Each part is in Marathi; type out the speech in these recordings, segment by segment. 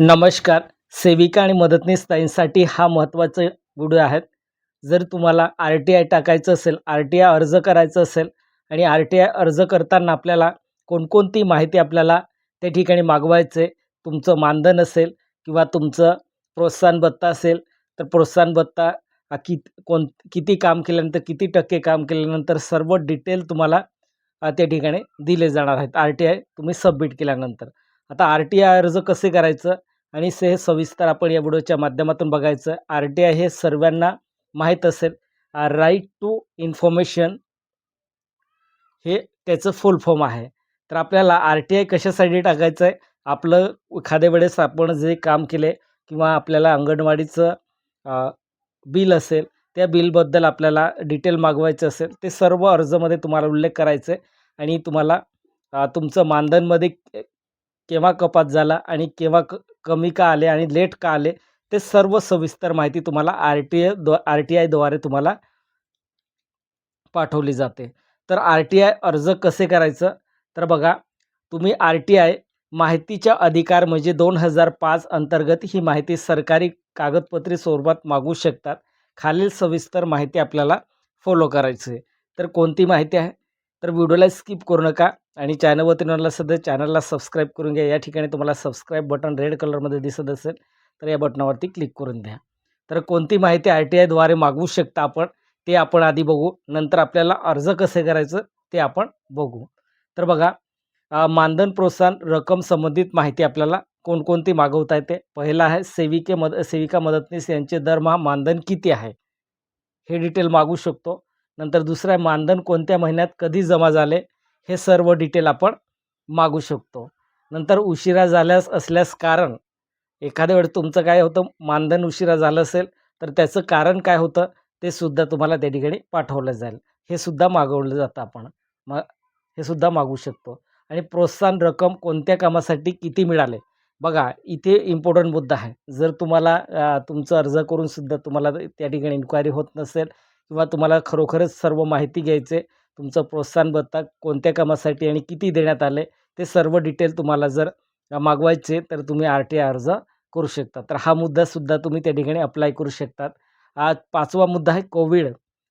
नमस्कार. सेविका आणि मदतनीस ताईंसाठी हा महत्त्वाचा व्हिडिओ आहे जर तुम्हाला आर टी आय टाकायचं असेल आर टी आय अर्ज करायचं असेल आणि आर टी आय अर्ज करताना आपल्याला कोणकोणती माहिती आपल्याला त्या ठिकाणी मागवायचं आहे तुमचं मानधन असेल किंवा तुमचं प्रोत्साहन भत्ता असेल तर प्रोत्साहन भत्ता कित कोण किती काम केल्यानंतर किती टक्के काम केल्यानंतर सर्व डिटेल तुम्हाला त्या ठिकाणी दिले जाणार आहेत. आर टी आय तुम्ही सबमिट केल्यानंतर. आता आर टी आय अर्ज कसे करायचं? आणि से सविस्तर आपण या व्हिडिओच्या माध्यमातून बघायचं. आर टी आय हे सर्वांना माहीत असेल. राईट टू इन्फॉर्मेशन हे त्याचं फुल फॉर्म आहे. तर आपल्याला आर टी आय कशासाठी टाकायचं आहे आपलं एखाद्या वेळेस आपण जे काम केले किंवा आपल्याला अंगणवाडीचं बिल असेल त्या बिलबद्दल आपल्याला डिटेल मागवायचं असेल ते सर्व अर्जमध्ये तुम्हाला उल्लेख करायचं आहे आणि तुम्हाला तुमचं मानधनमध्ये केव्हा कपात झाला आणि केव्हा क कमी का आले आणि लेट का आले ते सर्व सविस्तर माहिती तुम्हाला आर टी आय द्वा आर टी आयद्वारे तुम्हाला पाठवली जाते. तर आर टी आय अर्ज कसे करायचं? तर बघा तुम्ही आर टी आय माहितीच्या अधिकार म्हणजे दोन हजार पाच अंतर्गत ही माहिती सरकारी कागदपत्री स्वरूपात मागू शकतात. खालील सविस्तर माहिती आपल्याला फॉलो करायची आहे तर कोणती माहिती आहे? तर व्हिडिओला स्किप करू नका आणि चॅनलवरती नला सध्या चॅनलला सबस्क्राईब करून घ्या. या ठिकाणी तुम्हाला सबस्क्राईब बटन रेड कलरमध्ये दिसत असेल तर या बटनावरती क्लिक करून द्या तर कोणती माहिती आर टी आयद्वारे मागवू शकता आपण ते आपण आधी बघू. नंतर आपल्याला अर्ज कसे करायचं ते आपण बघू. तर बघा मानधन प्रोत्साहन रक्कम संबंधित माहिती आपल्याला कोणकोणती मागवता येते? पहिला आहे सेविके मद सेविका मदतनीस यांचे दरमहा मानधन किती आहे? हे डिटेल मागू शकतो. नंतर दुसरं आहे मानधन कोणत्या महिन्यात कधी जमा झाले हे सर्व डिटेल आपण मागू शकतो. नंतर उशिरा झाल्यास असल्यास कारण. एखाद्या वेळेस तुमचं काय होतं मानधन उशिरा झालं असेल तर त्याचं कारण काय होतं ते सुद्धा तुम्हाला त्या ठिकाणी पाठवलं जाईल. हे सुद्धा मागवलं जातं आपण. मग हे सुद्धा मागू शकतो. आणि प्रोत्साहन रक्कम कोणत्या कामासाठी किती मिळाले? बघा इथे इम्पॉर्टंट मुद्दा आहे. जर तुम्हाला तुमचं अर्ज करून सुद्धा तुम्हाला त्या ठिकाणी इन्क्वायरी होत नसेल किंवा तुम्हाला खरोखरच सर्व माहिती घ्यायचे तुमचं प्रोत्साहन भत्ता कोणत्या कामासाठी आणि किती देण्यात आले ते सर्व डिटेल तुम्हाला जर मागवायचे तर तुम्ही आर टी आय अर्ज करू शकता. तर हा मुद्दासुद्धा तुम्ही त्या ठिकाणी अप्लाय करू शकतात. आज पाचवा मुद्दा आहे कोविड.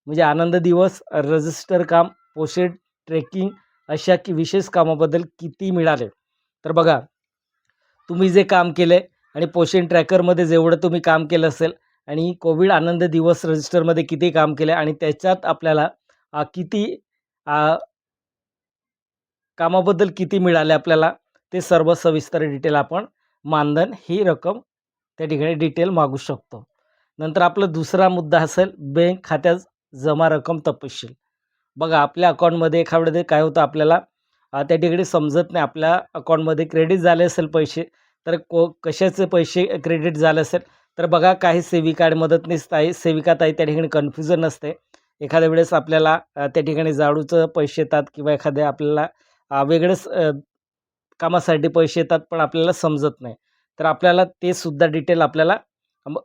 म्हणजे आनंद दिवस रजिस्टर काम पोषण ट्रेकिंग अशा की विशेष कामाबद्दल किती मिळाले? तर बघा तुम्ही जे काम केले आणि पोषण ट्रॅकरमध्ये जेवढं तुम्ही काम केलं असेल आणि कोविड आनंद दिवस रजिस्टरमध्ये किती काम केले आणि त्याच्यात आपल्याला किती कामाबद्दल किती मिळाले आपल्याला ते सर्व सविस्तर डिटेल आपण मानधन ही रक्कम त्या ठिकाणी डिटेल मागू शकतो. नंतर आपला दुसरा मुद्दा असेल बँक खात्यात जमा रक्कम तपशील. बघा आपल्या अकाउंटमध्ये एखाद्या काय होतं आपल्याला त्या ठिकाणी समजत नाही आपल्या अकाउंटमध्ये क्रेडिट झाले असेल पैसे तर को कशाचे पैसे क्रेडिट झाले असेल तर बघा काही सेविका आणि मदतनीस ताई सेविका ताई त्या ठिकाणी कन्फ्युजन असते एखाद्या वेळेस आपल्याला त्या ठिकाणी जाडूचं पैसे येतात किंवा एखाद्या आपल्याला वेगळंच कामासाठी पैसे येतात पण आपल्याला समजत नाही. तर आपल्याला ते सुद्धा डिटेल आपल्याला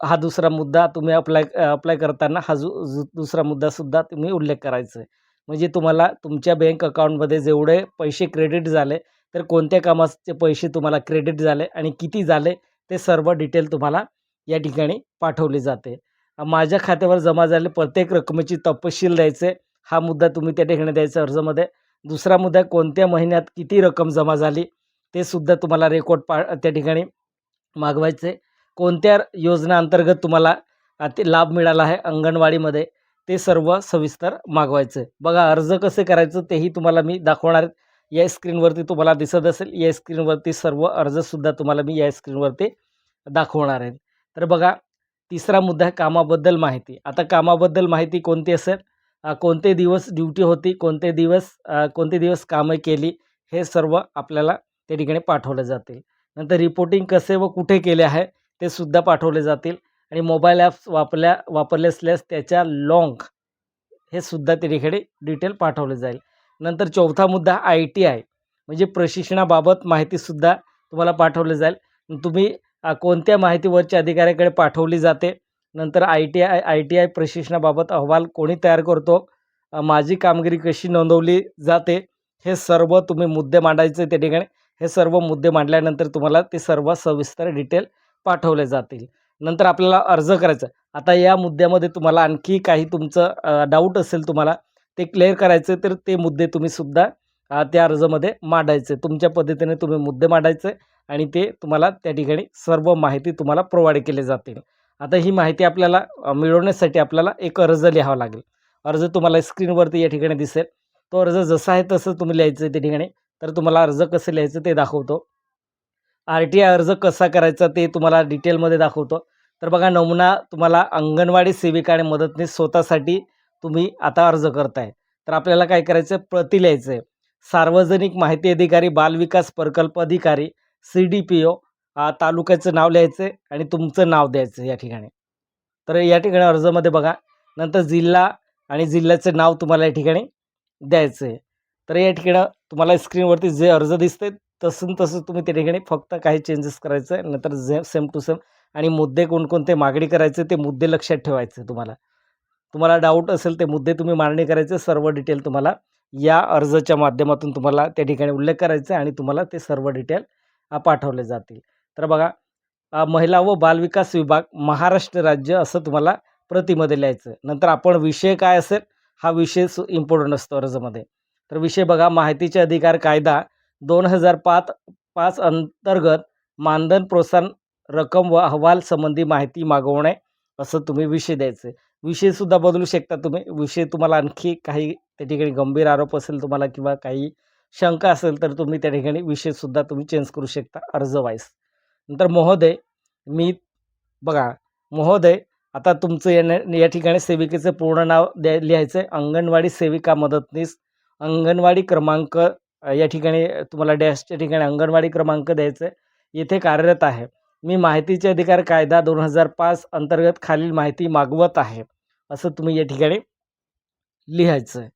हा दुसरा मुद्दा तुम्ही अप्लाय अप्लाय करताना हा जो जो दुसरा मुद्दासुद्धा तुम्ही उल्लेख करायचा आहे म्हणजे तुम्हाला तुमच्या बँक अकाउंटमध्ये जेवढे पैसे क्रेडिट झाले तर कोणत्या कामाचे पैसे तुम्हाला क्रेडिट झाले आणि किती झाले ते सर्व डिटेल तुम्हाला या ठिकाणी पाठवली जाते. माझ्या खात्यावर जमा झाले प्रत्येक रकमेची तपशील द्यायचे. हा मुद्दा तुम्ही त्या ठिकाणी द्यायचा अर्जामध्ये. दुसरा मुद्दा कोणत्या महिन्यात किती रक्कम जमा झाली? ते सुद्धा तुम्हाला रेकॉर्ड पा त्या ठिकाणी मागवायचे. कोणत्या योजना अंतर्गत तुम्हाला ते लाभ मिळाला आहे अंगणवाडीमध्ये? ते सर्व सविस्तर मागवायचं. आहे बघा अर्ज कसे करायचं तेही तुम्हाला मी दाखवणार आहे. या स्क्रीनवरती तुम्हाला दिसत असेल. या स्क्रीनवरती सर्व अर्जसुद्धा तुम्हाला मी या स्क्रीनवरती दाखवणार आहे. तर बघा तिसरा मुद्दा आहे कामाबद्दल माहिती. आता कामाबद्दल माहिती कोणती असेल? कोणते दिवस ड्युटी होती कोणते दिवस कोणते दिवस कामं केली हे सर्व आपल्याला त्या ठिकाणी पाठवले जातील. नंतर रिपोर्टिंग कसे व कुठे केले आहे ते सुद्धा पाठवले जातील. आणि मोबाईल ॲप्स वापरल्या वापरले असल्यास त्याच्या लॉंग हे सुद्धा त्या ठिकाणी डिटेल पाठवले जाईल. नंतर चौथा मुद्दा आय टी आय. म्हणजे प्रशिक्षणाबाबत माहितीसुद्धा तुम्हाला पाठवले जाईल. तुम्ही कोणत्या माहितीवरच्या अधिकाऱ्याकडे पाठवली जाते? नंतर I T I I T I प्रशिक्षणाबाबत अहवाल कोणी तयार करतो? माझी कामगिरी कशी नोंदवली जाते? हे सर्व तुम्ही मुद्दे मांडायचे त्या ठिकाणी. हे सर्व मुद्दे मांडल्यानंतर तुम्हाला ते सर्व सविस्तर डिटेल पाठवले जातील. नंतर आपल्याला अर्ज करायचा. आता या मुद्द्यामध्ये तुम्हाला आणखी काही तुमचं डाऊट असेल तुम्हाला ते क्लिअर करायचं तर ते मुद्दे तुम्ही सुद्धा त्या अर्जामध्ये मांडायचे. तुमच्या पद्धतीने तुम्ही मुद्दे मांडायचे. आणि ते तुम्हाला त्या ठिकाणी सर्व माहिती तुम्हाला प्रोव्हाइड केले जातील. आता ही माहिती आपल्याला मिळवण्यासाठी आपल्याला एक अर्ज लिहावा लागेल. अर्ज तुम्हाला स्क्रीनवरती या ठिकाणी दिसेल. तो अर्ज जसा आहे तसं तुम्ही लिहायचं आहे त्या ठिकाणी. तर तुम्हाला अर्ज कसं लिहायचं ते दाखवतो. आर टी आय अर्ज कसा करायचा ते तुम्हाला डिटेलमध्ये दाखवतो. तर बघा नमुना तुम्हाला अंगणवाडी सेविका आणि मदतनीस स्वतःसाठी तुम्ही आता अर्ज करताय. तर आपल्याला काय करायचं आहे प्रति लिहायचं आहे सार्वजनिक माहिती अधिकारी बालविकास प्रकल्प अधिकारी सी डी पी ओ तालुक्याचं नाव लिहायचं आहे आणि तुमचं नाव द्यायचं या ठिकाणी. तर या ठिकाणी अर्जामध्ये बघा नंतर जिल्हा आणि जिल्ह्याचं नाव तुम्हाला या ठिकाणी द्यायचं आहे तर या ठिकाणी तुम्हाला स्क्रीनवरती जे अर्ज दिसते तसं तसं तुम्ही त्या ठिकाणी फक्त काही चेंजेस करायचं आहे नंतर जे सेम टू सेम आणि मुद्दे कोणकोणते मागणी करायचे ते मुद्दे लक्षात ठेवायचे तुम्हाला. तुम्हाला डाऊट असेल ते मुद्दे तुम्ही मांडणी करायचे सर्व डिटेल तुम्हाला या अर्जाच्या माध्यमातून तुम्हाला त्या ठिकाणी उल्लेख करायचा आहे आणि तुम्हाला ते सर्व डिटेल पाठवले जातील. तर बघा महिला व बालविकास विभाग महाराष्ट्र राज्य असं तुम्हाला प्रतिमध्ये लिहायचं. नंतर आपण विषय काय असेल हा विषय सु इम्पॉर्टंट असतो अर्जमध्ये. तर विषय बघा माहितीचे अधिकार कायदा दोन हजार पाच पाच अंतर्गत मानधन प्रोत्साहन रक्कम व अहवाल संबंधी माहिती मागवणे असं तुम्ही विषय द्यायचे. विषयसुद्धा बदलू शकता तुम्ही. विषय तुम्हाला आणखी काही त्या ठिकाणी गंभीर आरोप असेल तुम्हाला किंवा काही शंका असेल तर तुम्ही त्या ठिकाणी विषयसुद्धा तुम्ही चेंज करू शकता अर्ज वाईस नंतर महोदय मी बघा महोदय आता तुमचं या या ठिकाणी सेविकेचं पूर्ण नाव द्या लिहायचं आहे अंगणवाडी सेविका मदतनीस. अंगणवाडी क्रमांक या ठिकाणी तुम्हाला डॅशच्या ठिकाणी अंगणवाडी क्रमांक द्यायचं आहे येथे कार्यरत आहे. मी माहितीचे अधिकार कायदा दोन हजार पाच अंतर्गत खालील माहिती मागवत आहे. असं तुम्ही या ठिकाणी लिहायचं आहे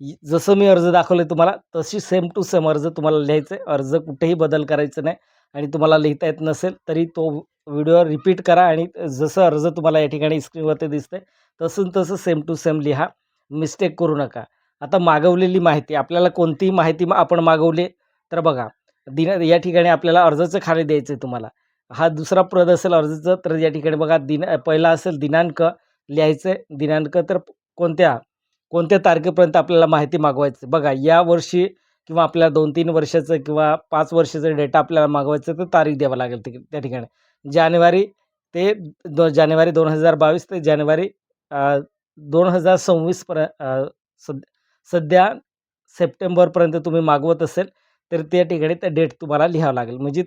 जसं मी अर्ज दाखवले तुम्हाला तशी सेम टू सेम अर्ज तुम्हाला लिहायचं. आहे अर्ज कुठेही बदल करायचं नाही आणि तुम्हाला लिहिता येत नसेल तरी तो व्हिडिओ रिपीट करा आणि जसं अर्ज तुम्हाला या ठिकाणी स्क्रीनवरती दिसतंय तसं तसं सेम टू सेम लिहा. मिस्टेक करू नका. आता मागवलेली माहिती आपल्याला कोणतीही माहिती आपण मागवली तर बघा दिन या ठिकाणी आपल्याला अर्जाचं खाली द्यायचं आहे तुम्हाला. हा दुसरा प्रद असेल अर्जाचं तर या ठिकाणी बघा दिन पहिला असेल दिनांक लिहायचं आहे दिनांक तर कोणत्या? कोणत्या तारखेपर्यंत आपल्याला माहिती मागवायचं आहे. बघा या वर्षी किंवा आपल्याला दोन तीन वर्षाचं किंवा पाच वर्षाचं डेटा आपल्याला मागवायचं तर तारीख द्यावं लागेल तिक त्या ठिकाणी जानेवारी ते दो जानेवारी दोन हजार बावीस ते जानेवारी दोन हजार सव्वीस पर सद सध्या सप्टेंबरपर्यंत तुम्ही मागवत असेल तर त्या ठिकाणी त्या डेट तुम्हाला लिहावं लागेल म्हणजे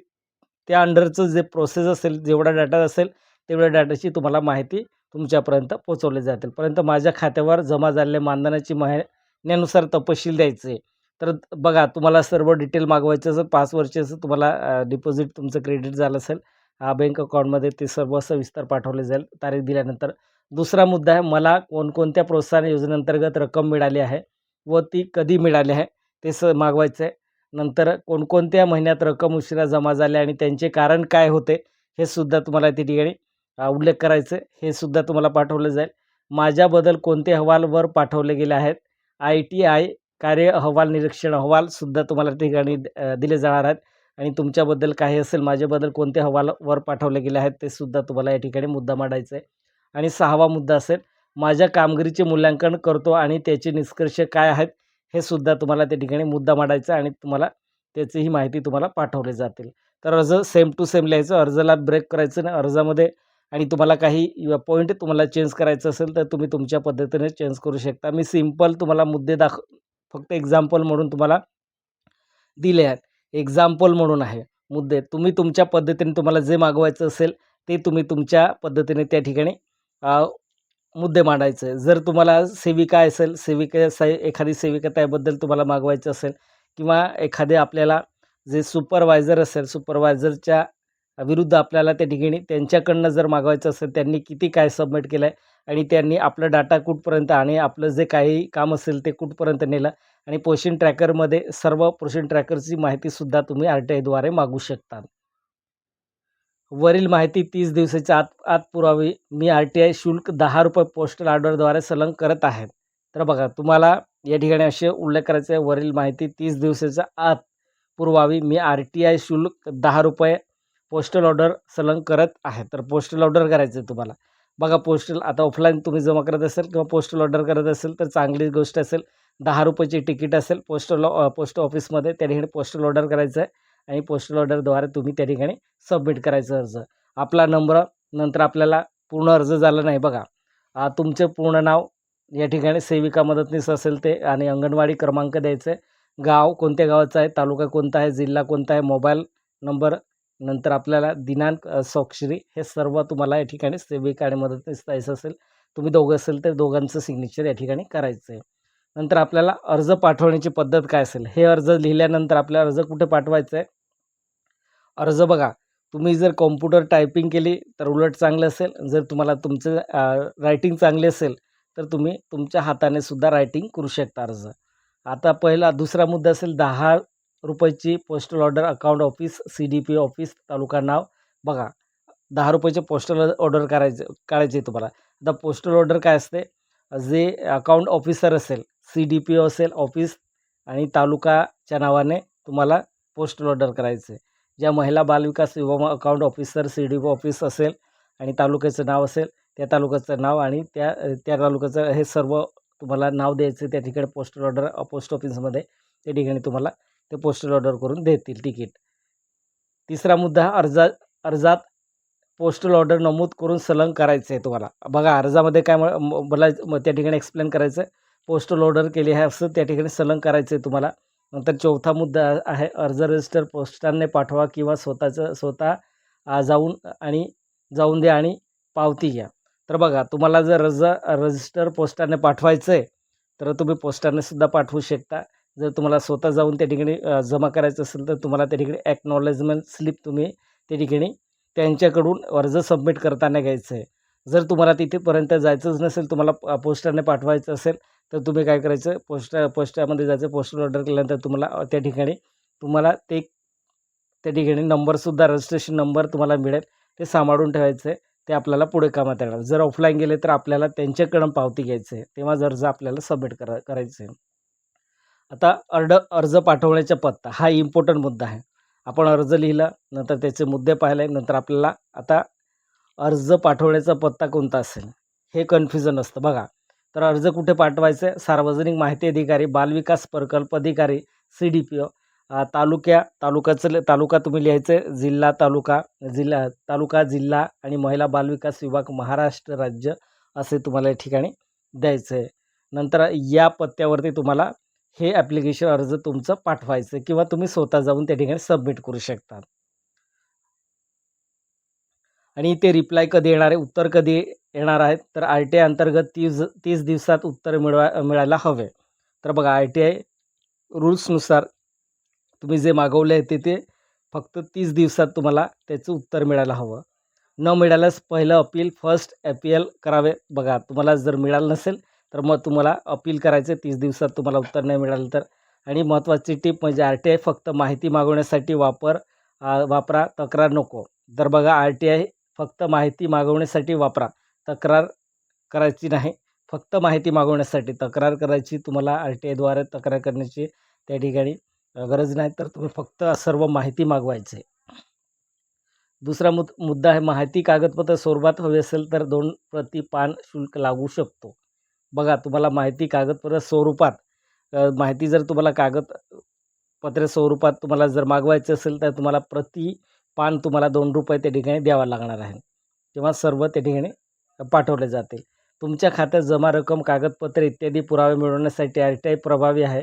त्या अंडरचं जे प्रोसेस असेल जेवढा डाटा असेल तेवढ्या डाटाची तुम्हाला माहिती तुमच्यापर्यंत पोचवले जातील. पर्यंत माझ्या खात्यावर जमा झालेल्या मानधनाची महिन्यानुसार तपशील द्यायचे. तर बघा तुम्हाला सर्व डिटेल मागवायचं असेल पाच वर्षाचं तुम्हाला डिपॉझिट तुमचं क्रेडिट झालं असेल हा बँक अकाउंटमध्ये ते सर्व सविस्तर पाठवले जाईल तारीख दिल्यानंतर. दुसरा मुद्दा आहे मला कोणकोणत्या प्रोत्साहन योजनेअंतर्गत रक्कम मिळाली आहे व ती कधी मिळाली आहे ते स मागवायचं आहे नंतर कोणकोणत्या महिन्यात रक्कम उशिरा जमा झाल्या आणि त्यांचे कारण काय होते हे सुद्धा तुम्हाला त्या ठिकाणी उल्लेख करायचं आहे. हे सुद्धा तुम्हाला पाठवलं जाईल. माझ्याबद्दल कोणते अहवालवर पाठवले गेले आहेत? आय टी आय कार्य अहवाल निरीक्षण अहवालसुद्धा तुम्हाला त्या ठिकाणी दिले जाणार आहेत. आणि तुमच्याबद्दल काही असेल माझ्याबद्दल कोणते अहवालवर पाठवले गेले आहेत ते सुद्धा तुम्हाला या ठिकाणी मुद्दा मांडायचा आहे. आणि सहावा मुद्दा असेल माझ्या कामगिरीचे मूल्यांकन करतो आणि त्याचे निष्कर्ष काय आहेत हे सुद्धा तुम्हाला त्या ठिकाणी मुद्दा मांडायचा आणि तुम्हाला त्याचीही माहिती तुम्हाला पाठवले जातील. तर अर्ज सेम टू सेम लिहायचं अर्जाला ब्रेक करायचं आणि अर्जामध्ये आणि तुम्हाला काही पॉईंट तुम्हाला चेंज करायचं असेल तर तुम्ही तुमच्या पद्धतीने चेंज करू शकता. मी सिंपल तुम्हाला मुद्दे दाख फक्त एक्झाम्पल म्हणून तुम्हाला दिले आहेत. एक्झाम्पल म्हणून आहे मुद्दे. तुम्ही तुमच्या पद्धतीने तुम्हाला जे मागवायचं असेल ते तुम्ही तुमच्या पद्धतीने त्या ठिकाणी मुद्दे मांडायचे. जर तुम्हाला सेविका असेल सेविका सा एखादी सेविका त्याबद्दल तुम्हाला मागवायचं असेल किंवा एखादे आपल्याला जे सुपरवायझर असेल सुपरवायझरच्या विरुद्ध आपल्याला त्या ठिकाणी त्यांच्याकडनं जर मागवायचं असेल त्यांनी किती काय सबमिट केलं आहे आणि त्यांनी आपलं डाटा कुठपर्यंत आणि आपलं जे काही काम असेल ते कुठपर्यंत नेलं आणि पोषण ट्रॅकरमध्ये सर्व पोषण ट्रॅकरची माहितीसुद्धा तुम्ही आर टी आयद्वारे मागू शकता वरील माहिती तीस दिवसाच्या आत आत पुरावी. मी आर टी आय शुल्क दहा रुपये पोस्टल ऑर्डरद्वारे सलंग करत आहे. तर बघा तुम्हाला या ठिकाणी असे उल्लेख करायचे आहे. वरील माहिती तीस दिवसाच्या आत पुरवावी. मी आर टी आय शुल्क दहा रुपये पोस्टल ऑर्डर संलग्न करत आहे. तर पोस्टल ऑर्डर करायचं आहे तुम्हाला. बघा पोस्टल आता ऑफलाईन तुम्ही जमा करत असेल किंवा पोस्टल ऑर्डर करत असेल तर चांगली गोष्ट असेल. दहा रुपयाची तिकीट असेल पोस्टल पोस्ट ऑफिसमध्ये त्या ठिकाणी पोस्टल ऑर्डर करायचं आहे. आणि पोस्टल ऑर्डरद्वारे तुम्ही त्या ठिकाणी सबमिट करायचं अर्ज. आपला नंबर नंतर आपल्याला पूर्ण अर्ज झाला नाही बघा. तुमचे पूर्ण नाव या ठिकाणी सेविका मदतनीस असेल ते आणि अंगणवाडी क्रमांक द्यायचं आहे. गाव कोणत्या गावाचं आहे? तालुका कोणता आहे? जिल्हा कोणता आहे? मोबाईल नंबर नंतर आपल्याला दिनांक स्वाक्षरी हे सर्व तुम्हाला या ठिकाणी सेविका आणि मदतनीस द्यायचं असेल. तुम्ही दोघं असेल तर दोघांचं सिग्नेचर या ठिकाणी करायचं आहे नंतर आपल्याला अर्ज पाठवण्याची पद्धत काय असेल? हे अर्ज लिहिल्यानंतर आपल्याला अर्ज कुठे पाठवायचं आहे अर्ज बघा तुम्ही जर कॉम्प्युटर टायपिंग केली तर उलट चांगलं असेल. जर तुम्हाला तुमचं रायटिंग चांगली असेल तर तुम्ही तुमच्या हाताने सुद्धा रायटिंग करू शकता अर्ज. आता पहिला दुसरा मुद्दा असेल दहा रुपयाची postal order account office C D P office तालुका नाव. बघा दहा रुपयाचे पोस्टल ऑर्डर करायचे काढायचे तुम्हाला. आता पोस्टल ऑर्डर काय असते? जे अकाउंट ऑफिसर असेल सी डी पी ओ असेल ऑफिस आणि तालुकाच्या नावाने तुम्हाला पोस्टल ऑर्डर करायचं. आहे ज्या महिला बालविकास विभाग account officer C D P office असेल आणि तालुक्याचं नाव असेल त्या तालुक्याचं नाव आणि त्या त्या तालुक्याचं हे सर्व तुम्हाला नाव द्यायचं त्या ठिकाणी पोस्टल ऑर्डर पोस्ट ऑफिसमध्ये त्या ठिकाणी तुम्हाला ते पोस्टल ऑर्डर करून देतील तिकीट. तिसरा मुद्दा हा अर्जा अर्जात पोस्टल ऑर्डर नमूद करून सलंग करायचं आहे तुम्हाला. बघा अर्जामध्ये काय म- त्या ठिकाणी एक्सप्लेन करायचं आहे पोस्टल ऑर्डर केली आहे असं त्या ठिकाणी सलंग करायचं आहे तुम्हाला. नंतर चौथा मुद्दा आहे अर्ज रजिस्टर पोस्टाने पाठवा किंवा स्वतःचं स्वतः जाऊन आणि जाऊन द्या आणि पावती घ्या. तर बघा तुम्हाला जर अर्ज रजिस्टर पोस्टाने पाठवायचं आहे तर तुम्ही पोस्टाने सुद्धा पाठवू शकता. जर तुम्हाला स्वतः जाऊन त्या ठिकाणी जमा करायचं असेल तर तुम्हाला त्या ठिकाणी ॲक्नॉलेजमेंट स्लिप तुम्ही त्या ठिकाणी त्यांच्याकडून अर्ज सबमिट करताना घ्यायचं आहे. जर तुम्हाला तिथेपर्यंत जायचंच नसेल तुम्हाला पोस्टरने पोस्टाने पाठवायचं असेल तर तुम्ही काय करायचं? पोस्ट पोस्टामध्ये जायचं पोस्टल ऑर्डर केल्यानंतर तुम्हाला त्या ठिकाणी तुम्हाला ते त्या ठिकाणी नंबरसुद्धा रजिस्ट्रेशन नंबर तुम्हाला मिळेल ते सांभाळून ठेवायचं आहे. ते आपल्याला पुढे कामात येणार. जर ऑफलाईन गेले तर आपल्याला त्यांच्याकडून पावती घ्यायचं आहे. तेव्हा अर्ज आपल्याला सबमिट करा करायचं आहे. आता अर्ड अर्ज पाठवण्याचा पत्ता हा इम्पॉर्टंट मुद्दा आहे. आपण अर्ज लिहिला नंतर त्याचे मुद्दे पाहिले नंतर आपल्याला आता अर्ज पाठवण्याचा पत्ता कोणता असेल हे कन्फ्युजन असतं. बघा तर अर्ज कुठे पाठवायचं? आहे सार्वजनिक माहिती अधिकारी बालविकास प्रकल्प अधिकारी सी डी पी ओ तालुक्या तालुक्याचं तालुका तुम्ही लिहायचं आहे जिल्हा तालुका जिल्हा तालुका जिल्हा आणि महिला बालविकास विभाग महाराष्ट्र राज्य असे तुम्हाला या ठिकाणी द्यायचं आहे. नंतर या पत्त्यावरती तुम्हाला हे ॲप्लिकेशन अर्ज तुमचं पाठवायचं किंवा तुम्ही स्वतः जाऊन त्या ठिकाणी सबमिट करू शकता. आणि ते रिप्लाय कधी येणार आहे? उत्तर कधी येणार आहेत तर आर टी आय अंतर्गत तीस तीस दिवसात उत्तर मिळवा मिळायला हवे. तर बघा आर टी आय रूल्सनुसार तुम्ही जे मागवले आहे ते ते फक्त तीस दिवसात तुम्हाला त्याचं उत्तर मिळायला हवं. न मिळाल्यास पहिलं अपील फर्स्ट अपील करावे. बघा तुम्हाला जर मिळालं नसेल तर मग तुम्हाला अपील करायचं तीस दिवसात तुम्हाला उत्तर नाही मिळालं तर. आणि महत्त्वाची टीप म्हणजे आर टी आय फक्त माहिती मागवण्यासाठी वापर वापरा तक्रार नको. तर बघा आर टी आय फक्त माहिती मागवण्यासाठी वापरा तक्रार करायची नाही. फक्त माहिती मागवण्यासाठी तक्रार करायची तुम्हाला आर टी आयद्वारे तक्रार करण्याची त्या ठिकाणी गरज नाही. तर तुम्ही फक्त सर्व माहिती मागवायचे. दुसरा मुद मुद्दा आहे माहिती कागदपत्र स्वरूपात हवी असेल तर दोन प्रति पान शुल्क लागू शकतो. बघा तुम्हाला माहिती कागदपत्र स्वरूपात माहिती जर तुम्हाला कागदपत्र स्वरूपात तुम्हाला जर मागवायचं असेल तर तुम्हाला प्रति पान तुम्हाला दोन रुपये त्या ठिकाणी द्यावा लागणार आहे. तेव्हा सर्व त्या ठिकाणी पाठवले जातील. तुमच्या खात्यात जमा रक्कम कागदपत्रे इत्यादी पुरावे मिळवण्यासाठी आर टी आय प्रभावी आहे.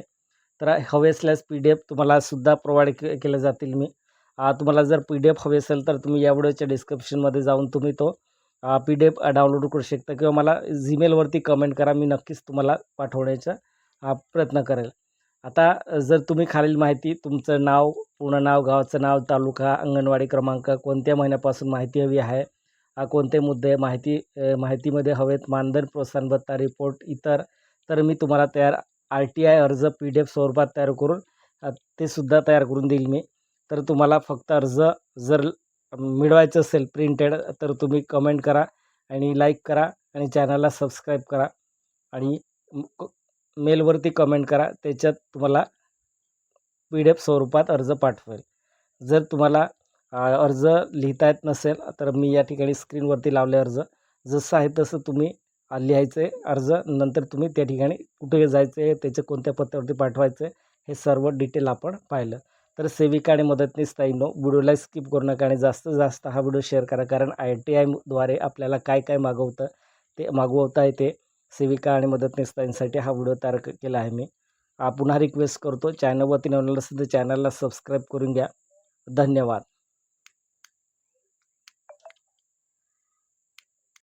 तर हवे असल्यास पी डी एफ तुम्हाला सुद्धा प्रोव्हाइड के केले जातील. मी तुम्हाला जर पी डी एफ हवे असेल तर तुम्ही या व्हिडिओच्या डिस्क्रिप्शनमध्ये जाऊन तुम्ही तो पी डी एफ डाउनलोड करू शकता किंवा मला जीमेलवरती कमेंट करा मी नक्कीच तुम्हाला पाठवण्याचा प्रयत्न करेल. आता जर तुम्ही खालील माहिती तुमचं नाव पूर्ण नाव गावाचं नाव तालुका अंगणवाडी क्रमांक कोणत्या महिन्यापासून माहिती हवी आहे कोणते मुद्दे माहिती माहितीमध्ये हवेत मानधन प्रोत्साहन भत्ता रिपोर्ट इतर तर मी तुम्हाला तयार आर टी आय अर्ज पी डी एफ स्वरूपात तयार करून ते सुद्धा तयार करून देईल मी. तर तुम्हाला फक्त अर्ज जर मिळवायचं असेल प्रिंटेड तर तुम्ही कमेंट करा आणि लाईक करा आणि चॅनलला सबस्क्राईब करा आणि क- मेलवरती कमेंट करा. त्याच्यात तुम्हाला पी डी एफ स्वरूपात अर्ज पाठवेल. जर तुम्हाला अर्ज लिहिता येत नसेल तर मी या ठिकाणी स्क्रीनवरती लावले अर्ज. जसं आहे तसं तुम्ही लिहायचे अर्ज नंतर तुम्ही त्या ठिकाणी कुठे जायचे त्याचे कोणत्या पत्त्यावरती पाठवायचे हे सर्व डिटेल आपण पाहिलं. तर सेविका आणि मदतनीस ताईनो व्हिडिओला स्किप करू नका आणि जास्तीत जास्त हा व्हिडिओ शेअर करा. कारण आय टी आयद्वारे आपल्याला काय काय मागवतं ते मागवता येते. सेविका आणि मदतनीस ताईंसाठी हा व्हिडिओ तयार केला आहे मी. पुन्हा रिक्वेस्ट करतो. चॅनलवरती नवीन असेल तर चॅनलला सबस्क्राईब करून घ्या. धन्यवाद.